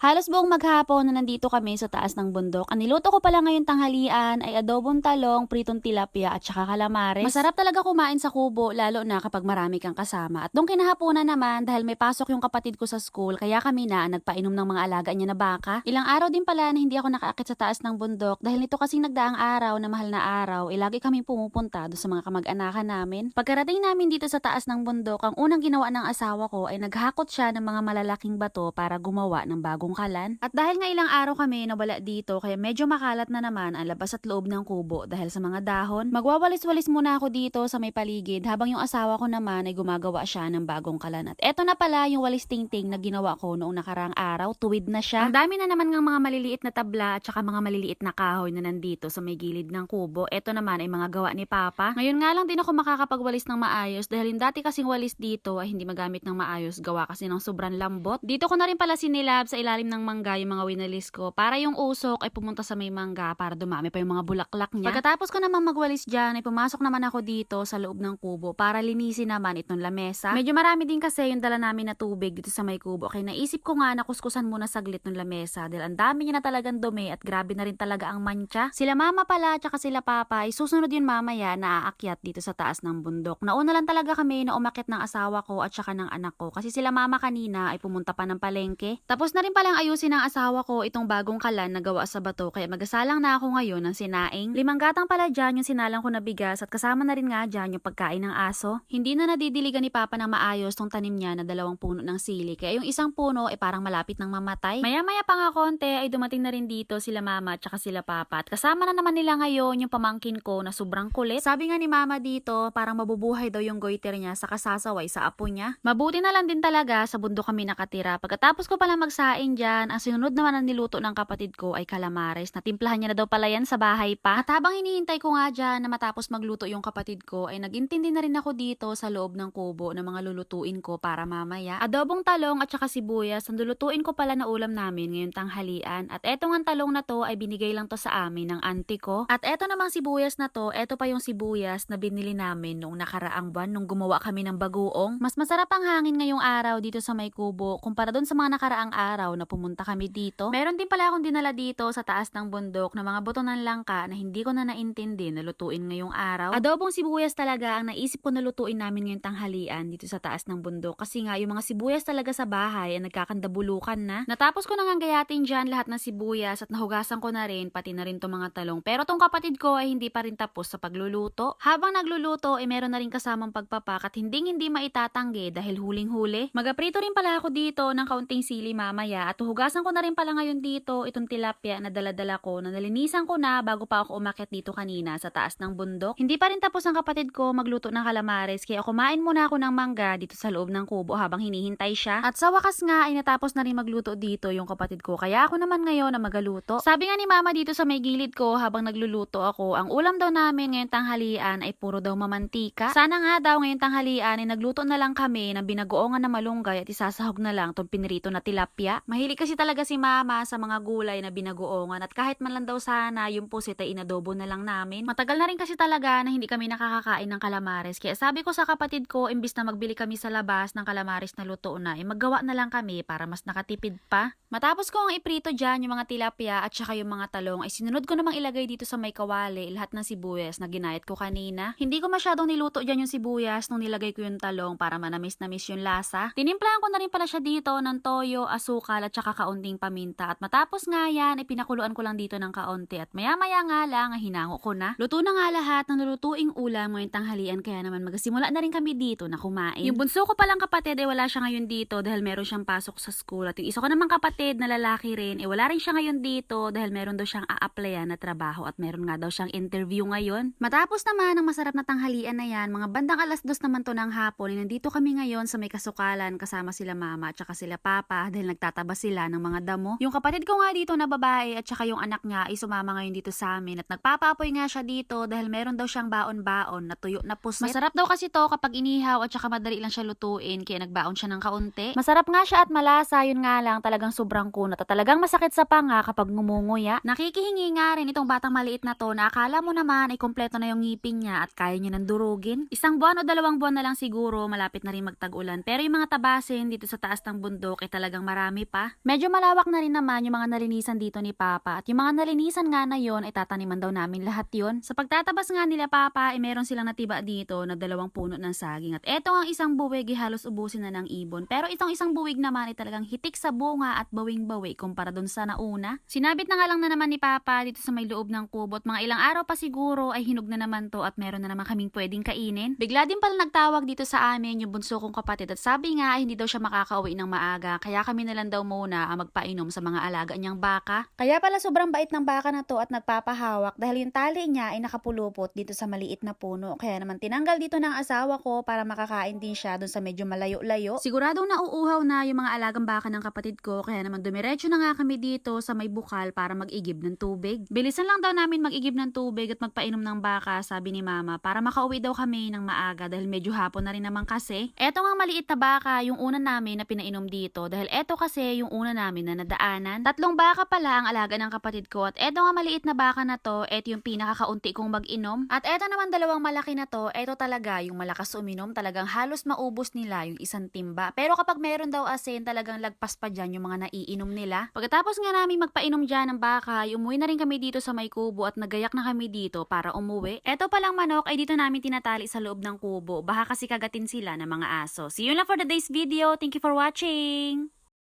Halos buong maghapon na nandito kami sa taas ng bundok. Ang niluto ko pala ngayon tanghalian ay adobong talong, pritong tilapia at saka calamares. Masarap talaga kumain sa kubo lalo na kapag marami kang kasama. At nung kinahaponan naman dahil may pasok yung kapatid ko sa school kaya kami na nagpainom ng mga alaga niya na baka. Ilang araw din pala na hindi ako nakaakit sa taas ng bundok dahil nito kasing nagdaang araw na mahal na araw ay lagi kaming pumupunta doon sa mga kamag-anakan namin. Pagkarating namin dito sa taas ng bundok, ang unang ginawa ng asawa ko ay naghakot siya ng mga malalaking bato para gumawa ng bagong kalan. At dahil nga ilang araw kami nawala dito kaya medyo makalat na naman ang labas at loob ng kubo dahil sa mga dahon, magwawalis-walis muna ako dito sa may paligid habang yung asawa ko naman ay gumagawa siya ng bagong kalan. At eto na pala yung walis tingting na ginawa ko noong nakarang araw, tuwid na siya. Ang dami na naman ng mga maliliit na tabla at saka mga maliliit na kahoy na nandito sa may gilid ng kubo. Eto naman ay mga gawa ni Papa. Ngayon nga lang din ako makakapagwalis ng maayos dahil yung dati kasing walis dito ay hindi magamit ng maayos gawa kasi ng sobrang lambot. Dito ko na rin pala sinilab sa ilalim ng mangga yung mga winalis ko para yung usok ay pumunta sa may mangga para dumami pa yung mga bulaklak niya. Pagkatapos ko naman magwalis dyan ay pumasok naman ako dito sa loob ng kubo para linisin naman itong lamesa. Medyo marami din kasi yung dala namin na tubig dito sa may kubo kaya naisip ko nga na kuskusan muna saglit ng lamesa dahil ang dami niya na talagang dumi at grabe na rin talaga ang mancha. Sila mama pala at sila papa ay susunod yun mamaya na aakyat dito sa taas ng bundok. Nauna lang talaga kami na umakit ng asawa ko at saka ng anak ko kasi sila mama kanina ay pumunta pa ng palengke. Tapos na rin palang ayusin ng asawa ko itong bagong kalan na gawa sa bato kaya magasalang na ako ngayon ng sinaing. Limang gatang pala dyan yung sinalang ko na bigas at kasama na rin nga dyan yung pagkain ng aso. Hindi na nadidiligan ni Papa ng maayos tong tanim niya na dalawang puno ng sili kaya yung isang puno ay parang malapit ng mamatay. Maya-maya pa nga konti ay dumating na rin dito sila mama at saka sila papa at kasama na naman nila ngayon yung pamangkin ko na sobrang kulit. Sabi nga ni mama dito parang mabubuhay daw yung goiter niya sa kasasaway sa apo niya. Mabuti na lang din talaga sa bundok kami nakatira. Pagkatapos ko pala magsaing dyan, ang sinunod naman ang niluto ng kapatid ko ay calamares. Natimplahan niya na daw pala yan sa bahay pa. At habang hinihintay ko nga dyan na matapos magluto yung kapatid ko, ay nagintindi na rin ako dito sa loob ng kubo ng mga lulutuin ko para mamaya. Adobong talong at saka sibuyas, ang lulutuin ko pala na ulam namin ngayong tanghalian. At eto nga talong na to ay binigay lang to sa amin ng auntie ko. At eto namang sibuyas na to, eto pa yung sibuyas na binili namin noong nakaraang buwan nung gumawa kami ng bagoong. Mas masarap ang hangin ngayong araw dito sa may kubo kumpara dun sa mga nakaraang araw na pumunta kami dito. Meron din pala akong dinala dito sa taas ng bundok na mga buto ng langka na hindi ko na naintindi na lutuin ngayong araw. Adobong sibuyas talaga ang naisip ko na lutuin namin ngayong tanghalian dito sa taas ng bundok kasi nga yung mga sibuyas talaga sa bahay ay nagkakandabulukan na. Natapos ko nang gayatin dyan lahat ng sibuyas at nahugasan ko na rin pati na rin tong mga talong. Pero tong kapatid ko ay hindi pa rin tapos sa pagluluto. Habang nagluluto ay meron na rin kasamang pagpapak at hindi hindi maitatanggi dahil huling-huli. Magaprito rin pala ako dito ng kaunting sili mamaya at hugasan ko na rin pala ngayon dito itong tilapia na daladala ko na nalinisan ko na bago pa ako umakyat dito kanina sa taas ng bundok. Hindi pa rin tapos ang kapatid ko magluto ng calamares kaya kumain muna ako ng mangga dito sa loob ng kubo habang hinihintay siya. At sa wakas nga ay natapos na rin magluto dito yung kapatid ko kaya ako naman ngayon na magaluto. Sabi nga ni mama dito sa may gilid ko habang nagluluto ako, ang ulam daw namin ngayong tanghalian ay puro daw mamantika. Sana nga daw ngayong tanghalian ay nagluto na lang kami ng binagoongan na malunggay at isasahog na lang tong pinirito na tilapia. Mahilig kasi talaga si mama sa mga gulay na binagoongan at kahit man lang daw sana yung pusit ay inadobo na lang namin. Matagal na rin kasi talaga na hindi kami nakakakain ng calamares kaya sabi ko sa kapatid ko imbis na magbili kami sa labas ng calamares na luto na ay maggawa na lang kami para mas nakatipid pa. Matapos ko ang iprito dyan yung mga tilapia at saka yung mga talong ay sinunod ko namang ilagay dito sa may kawali lahat ng sibuyas na ginayat ko kanina. Hindi ko masyadong niluto dyan yung sibuyas nung nilagay ko yung talong para manamis-namis yung lasa. Tinimplahan ko na rin pala siya dito ng toyo, asukal at saka kaunting paminta at matapos nga yan ay pinakuluan ko lang dito ng kaunti at maya-maya nga lang hinango ko na. Luto na nga lahat ng lulutuing ulam ngayong tanghalian kaya naman magsimula na rin kami dito na kumain. Yung bunso ko palang kapatid ay wala siya ngayon dito dahil meron siyang pasok sa school at yung isa ko namang kapatid na lalaki rin eh wala rin siya ngayon dito dahil meron daw siyang a-applyan na trabaho at meron nga daw siyang interview ngayon. Matapos naman ang masarap na tanghalian na yan, mga bandang alas dos naman to ng hapon, eh, nandito kami ngayon sa may kasukalan kasama sila mama at saka sila papa dahil nagtataba sila ng mga damo. Yung kapatid ko nga dito na babae at saka yung anak niya ay sumama ngayon dito sa amin at nagpapaapoy nga siya dito dahil meron daw siyang baon-baon na tuyo na pusmet. Masarap daw kasi to kapag inihaw at saka madali lang siya lutuin kaya nagbaon siya ng kaunti. Masarap nga siya at malasa, yun nga lang talagang sobrang kunat at talagang masakit sa panga kapag ngumunguya. Nakikihingi nga rin itong batang maliit na to na akala mo naman ay kompleto na yung ngipin niya at kaya niya nang durugin. Isang buwan o dalawang buwan na lang siguro malapit na rin magtag-ulan pero yung mga tabasin dito sa taas ng bundok ay talagang marami pa. Medyo malawak na rin naman yung mga nalinisan dito ni Papa at yung mga nalinisan nga na yon ay tataniman daw namin lahat yon. Sa pagtatabas nga nila Papa ay meron silang natiba dito na dalawang puno ng saging at eto ang isang buwig ay halos ubusin na ng ibon. Pero itong isang buwig naman ay talagang hitik sa bunga at bawing-bawi kumpara dun sa nauna. Sinabit na nga lang na naman ni Papa dito sa may loob ng kubo at mga ilang araw pa siguro ay hinog na naman to at meron na naman kaming pwedeng kainin. Bigla din pala nagtawag dito sa amin yung bunso kong kapatid at sabi nga ay hindi daw siya makakauwi ng maaga kaya kami na lang daw muna ang magpainom sa mga alaga niyang baka. Kaya pala sobrang bait ng baka na to at nagpapahawak dahil yung tali niya ay nakapulupot dito sa maliit na puno. Kaya naman tinanggal dito ng asawa ko para makakain din siya dun sa medyo malayo-layo. Siguradong nauuhaw na yung mga alagang baka ng kapatid ko kaya naman dumiretso na nga kami dito sa may bukal para mag-igib ng tubig. Bilisan lang daw namin mag-igib ng tubig at magpainom ng baka sabi ni mama para makauwi daw kami ng maaga dahil medyo hapon na rin naman kasi. Eto nga maliit na baka yung una namin na pinainom dito dahil eto kasi yung una namin na nadaanan. Tatlong baka pala ang alaga ng kapatid ko at eto nga maliit na baka na to, eto yung pinakakaunti kong mag-inom. At eto naman dalawang malaki na to, eto talaga yung malakas uminom, talagang halos maubos nila yung isang timba. Pero kapag meron daw asin, talagang lagpas pa dyan yung mga naiinom nila. Pagkatapos nga namin magpainom dyan ng baka, umuwi na rin kami dito sa may kubo at nagayak na kami dito para umuwi. Eto palang manok ay dito namin tinatali sa loob ng kubo, baka kasi kagatin sila ng mga aso. See you na for the day's video. Thank you for watching!